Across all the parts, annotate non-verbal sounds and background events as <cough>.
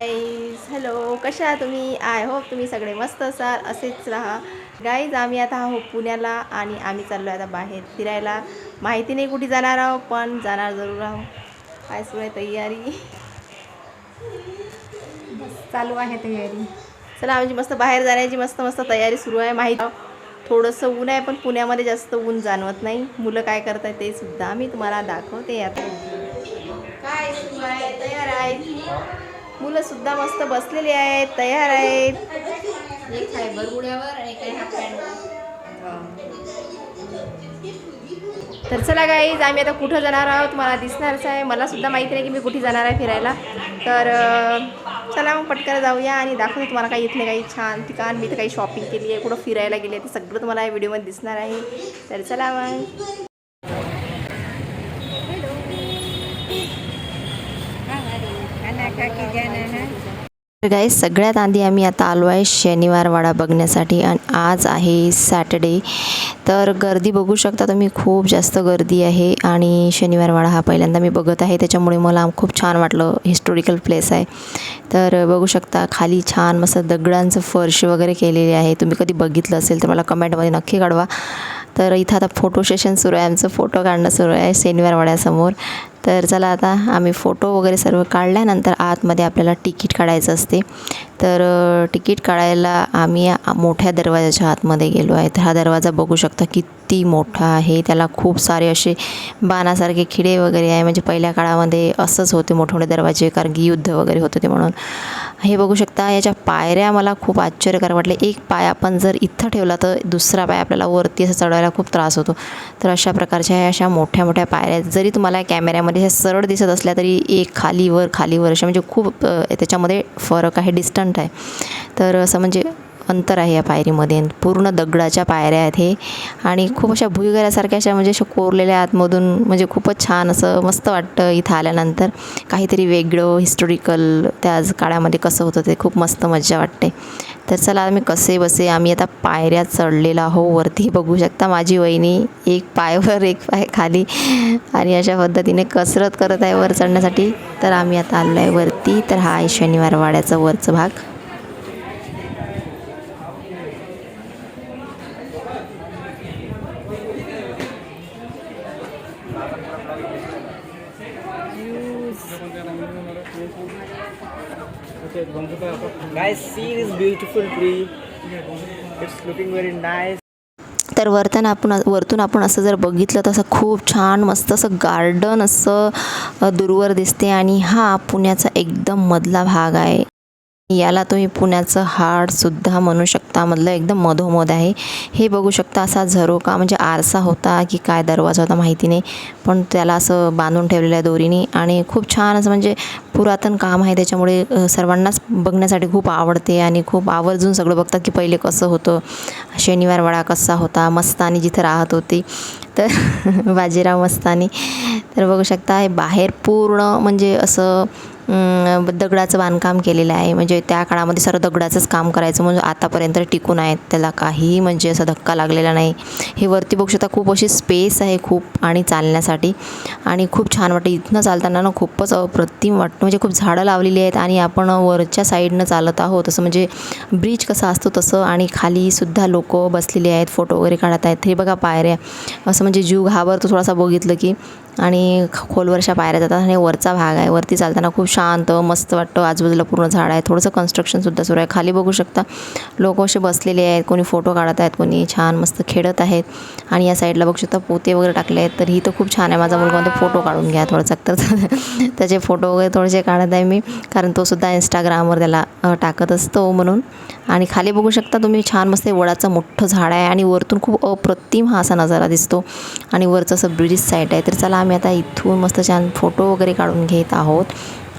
Guys hello कशा आहात तुम्ही? आय होप तुम्ही सगळे मस्त असाल. असेच राहा. गाईज आम्ही आता आहोत पुण्याला आणि आम्ही चाललो आहे आता बाहेर फिरायला. माहिती नाही कुठे जाणार आहोत पण जाणार जरूर आहोत. काय सुरू आहे तयारी? चालू आहे तयारी. चला आमची मस्त बाहेर जाण्याची मस्त मस्त तयारी सुरू आहे. माहीत थोडंसं ऊन आहे पण पुण्यामध्ये जास्त ऊन जाणवत नाही. मुलं काय करताय ते सुद्धा मी तुम्हाला दाखवते आता. काय सुरू आहे? तयार आहे? मुलं सुद्धा मस्त बसलेली आहेत तयार आहेत. एक आहे बरमुड्यावर आणि एक आहे हाफ तर चला गाईज आम्ही आता कुठं जाणार आहोत मला दिसणारच आहे मला सुद्धा माहिती नाही की मी कुठे जाणार आहे फिरायला. तर चला मग पटकन जाऊया आणि दाखवते तुम्हाला काही इथले काही छान ठिकाण. मी तर काही शॉपिंग केली आहे कुठं फिरायला गेली आहे ते सगळं तुम्हाला या व्हिडिओमध्ये दिसणार आहे. तर चला मग. तर गाईज सगळ्यात आधी आम्ही आता आलो आहे शनिवारवाडा बघण्यासाठी आणि आज आहे सॅटर्डे. तर गर्दी बघू शकता तुम्ही खूप जास्त गर्दी आहे आणि शनिवार वाडा हा पहिल्यांदा मी बघत आहे. त्याच्यामुळे मला खूप छान वाटलं हिस्टोरिकल प्लेस आहे. तर बघू शकता खाली छान मस्त दगडांचं फर्श वगैरे केलेले आहे. तुम्ही कधी बघितलं असेल तर मला कमेंटमध्ये नक्की कळवा. तर इथं आता फोटो सेशन सुरू आहे आमचं फोटो काढणं सुरू आहे शनिवार वाड्यासमोर. तर चला आता आम्ही फोटो वगैरे सर्व काढल्यानंतर आतमध्ये आपल्याला तिकीट काढायचं असते. तर तिकीट काढायला आम्ही मोठ्या दरवाजाच्या आतमध्ये गेलो आहे. तर हा दरवाजा बघू शकता किती मोठा आहे. त्याला खूप सारे असे बाणासारखे खिडे वगैरे आहे. म्हणजे पहिल्या काळामध्ये असंच होते मोठे मोठे दरवाजे कारण की युद्ध वगैरे होते ते म्हणून. हे बघू शकता याच्या पायऱ्या मला खूप आश्चर्यकारक वाटले. एक पाय आपण जर इथं ठेवला तर दुसरा पाय आपल्याला वरती असं चढवायला खूप त्रास होतो. तर अशा प्रकारच्या अशा मोठ्या मोठ्या पायऱ्या आहेत. जरी तुम्हाला कॅमेऱ्यामध्ये ह्या सरळ दिसत असल्या तरी एक खालीवर खालीवर अशा म्हणजे खूप त्याच्यामध्ये फरक आहे डिस्टंट आहे. तर असं म्हणजे अंतर आहे या पायरीमध्ये. पूर्ण दगडाच्या पायऱ्या आहेत हे. आणि खूप अशा भुईगऱ्यासारख्या अशा म्हणजे अशा कोरलेल्या आतमधून म्हणजे खूपच छान असं मस्त वाटतं इथं आल्यानंतर. काहीतरी वेगळं हिस्टोरिकल त्या काळामध्ये कसं होतं ते खूप मस्त मजा वाटते. तर चला आम्ही कसे बसे आम्ही आता पायऱ्या चढलेलो आहो वरती बघू शकता माझी वहिनी एक पायवर एक पाय खाली. आणि अशा पद्धतीने कसरत करत आहे वर चढण्यासाठी. तर आम्ही आता आलो आहे वरती. तर हा आहे शनिवार वाड्याचा वरचा भाग. Guys, see this beautiful tree. It's looking very nice. तर वरतन आपण वरतून आपण असं जर बघितलं तर असं खूप छान मस्त असं गार्डन असं दूरवर दिसते आणि हा पुण्याचा एकदम मधला भाग आहे याला तुम्ही पुण्याचं हाडसुद्धा म्हणू शकता. मधलं एकदम मधोमध आहे. हे बघू शकता असा झरोका म्हणजे आरसा होता की काय दरवाजा होता माहिती नाही. पण त्याला असं बांधून ठेवलेलं आहे दोरीने आणि खूप छान असं म्हणजे पुरातन काम आहे. त्याच्यामुळे सर्वांनाच बघण्यासाठी खूप आवडते आणि खूप आवर्जून सगळं बघतात की पहिले कसं होतं. शनिवारवाडा कसा होता. मस्तानी जिथं राहत होती. तर <laughs> बाजीराव मस्तानी. तर बघू शकता हे बाहेर पूर्ण म्हणजे असं दगडाचं बांधकाम केलेलं आहे. म्हणजे त्या काळामध्ये सर्व दगडाचंच काम करायचं म्हणजे आतापर्यंत टिकून आहेत. त्याला काहीही म्हणजे असा धक्का लागलेला नाही. हे वरती बघू शकता खूप अशी स्पेस आहे खूप आणि चालण्यासाठी. आणि खूप छान वाटतं. इथनं चालताना ना खूपच अप्रतिम वाटतं. म्हणजे खूप झाडं लावलेली आहेत आणि आपण वरच्या साईडनं चालत आहोत. असं म्हणजे ब्रिज कसा असतो तसं आणि खालीसुद्धा लोक बसलेले आहेत फोटो वगैरे काढत आहेत. हे बघा पायऱ्या. असं म्हणजे जीव घाबरतो थोडासा बघितलं की आणि खोलवरच्या पायऱ्या जातात आणि वरचा भाग आहे. वरती चालताना खूप शांत मस्त वाटतं. आजूबाजूला पूर्ण झाड आहे थोडंसं कन्स्ट्रक्शनसुद्धा सुरू आहे. खाली बघू शकता लोक असे बसलेले आहेत. कोणी फोटो काढत आहेत कोणी छान मस्त खेळत आहेत. आणि या साईडला बघू शकता पोते वगैरे टाकले आहेत. तर ही तर खूप छान आहे. माझा मुलगा म्हणतो फोटो काढून घ्या थोडंसं. तर <laughs> त्याचे फोटो वगैरे थोडेसे काढत आहे मी. कारण तो सुद्धा इंस्टाग्रामवर त्याला टाकत असतो म्हणून. आणि खाली बघू शकता तुम्ही छान मस्त वडाचं मोठं झाड आहे. आणि वरतून खूप अप्रतिम हा असा नजारा दिसतो. आणि वरचं असं ब्रिज साईट आहे. तर चला आम्ही आता इथून मस्त छान फोटो वगैरे काढून घेत आहोत.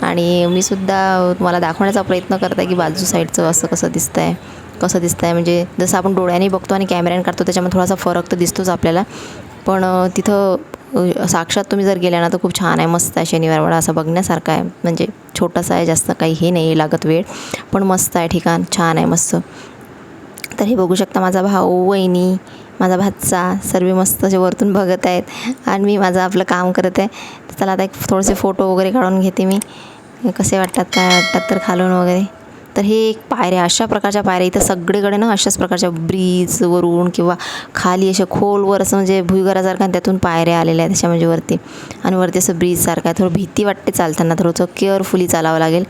आणि मी सुद्धा मला दाखवण्याचा प्रयत्न करत आहे की बाजू साईडचं असं कसं दिसतं आहे कसं दिसतं आहे म्हणजे जसं आपण डोळ्याने बघतो आणि कॅमेऱ्याने काढतो त्याच्यामध्ये थोडासा फरक तर दिसतोच आपल्याला. पण तिथं साक्षात तुम्ही जर गेल्या ना तर खूप छान आहे. मस्त आहे शनिवारवाडा असं बघण्यासारखं आहे. म्हणजे छोटासा आहे जास्त काही हे नाही लागत वेळ. पण मस्त आहे ठिकाण छान आहे मस्त. तर हे बघू शकता माझा भाऊ वहिनी माझा भातचा सर्व मस्त असे वरतून बघत आहेत. आणि मी माझं आपलं काम करत आहे. तर चला आता एक थोडेसे फोटो वगैरे काढून घेते मी. कसे वाटतात? काय वाटतात तर खालून वगैरे. तर हे एक पायऱ्या अशा प्रकारच्या पायऱ्या. इथं सगळीकडे ना अशाच प्रकारच्या ब्रिजवरून किंवा खाली अशा खोलवर असं म्हणजे भुईगरासारखा आणि त्यातून पायऱ्या आलेल्या आहेत त्याच्या म्हणजे वरती. आणि वरती असं ब्रिजसारखं आहे. थोडं भीती वाटते चालताना. थोडंसं केअरफुली चालावं लागेल.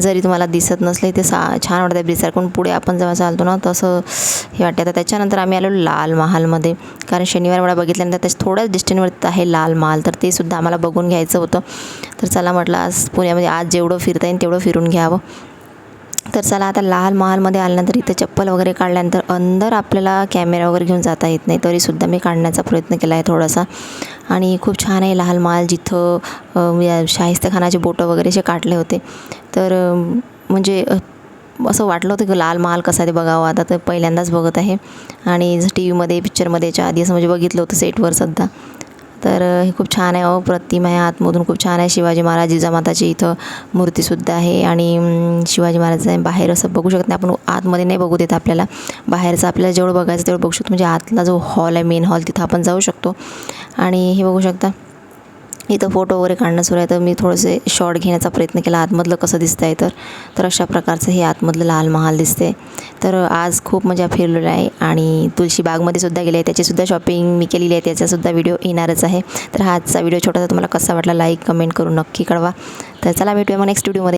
जरी तुम्हाला दिसत नसले ते सा छान वाटतं ब्रिजसारखं. पण पुढे आपण जेव्हा चालतो ना तसं हे वाटते तर त्याच्यानंतर आम्ही आलो लाल महालमध्ये. कारण शनिवार वेळा बघितल्यानंतर त्याच्या थोड्याच डिस्टन्सवरती आहे लाल महाल. तर ते सुद्धा आम्हाला बघून घ्यायचं होतं. तर चला म्हटलं आज पुण्यामध्ये आज जेवढं फिरता येईल तेवढं फिरून घ्यावं. तर चला आता लाल महालमध्ये आल्यानंतर इथं चप्पल वगैरे काढल्यानंतर अंदर आपल्याला कॅमेरा वगैरे घेऊन जाता येत नाही. तरीसुद्धा मी काढण्याचा प्रयत्न केला आहे थोडासा. आणि खूप छान आहे लाल महाल जिथं शाहिस्तखानाचे या बोटं वगैरे असे काढले होते. तर म्हणजे असं वाटलं होतं की लाल महाल कसा ते बघावं. आता तर पहिल्यांदाच बघत आहे. आणि टी व्हीमध्ये पिक्चरमध्ये याच्या आधी असं म्हणजे बघितलं होतं सेटवर सुद्धा तर हे खूप छान आहे. अप्रतिम आहे. आतमधून खूप छान आहे. शिवाजी महाराज जिजामाताची इथं मूर्तीसुद्धा आहे. आणि शिवाजी महाराज बाहेर असं बघू शकत नाही. आपण आतमध्ये नाही बघू देत आपल्याला. बाहेरचं आपल्याला जेवढं बघायचं तेवढं बघू शकतो. म्हणजे आतला जो हॉल आहे मेन हॉल तिथं आपण जाऊ शकतो. आणि हे बघू शकता. इथं फोटो वगैरे काढणं सुरू आहे. तर मी थोडेसे शॉर्ट घेण्याचा प्रयत्न केला. आतमधलं कसं दिसतं आहे तर तर अशा प्रकारचं हे आतमधलं लाल महाल दिसते तर आज खूप मजा फिरलेलं आहे आणि तुळशी बागमध्ये सुद्धा गेले आहे. त्याचीसुद्धा शॉपिंग मी केलेली आहे. त्याचासुद्धा व्हिडिओ येणारच आहे. तर हा आजचा व्हिडिओ छोटासा तुम्हाला कसा वाटला लाईक कमेंट करून नक्की कळवा. तर चला भेटूया मग नेक्स्ट व्हिडिओमध्ये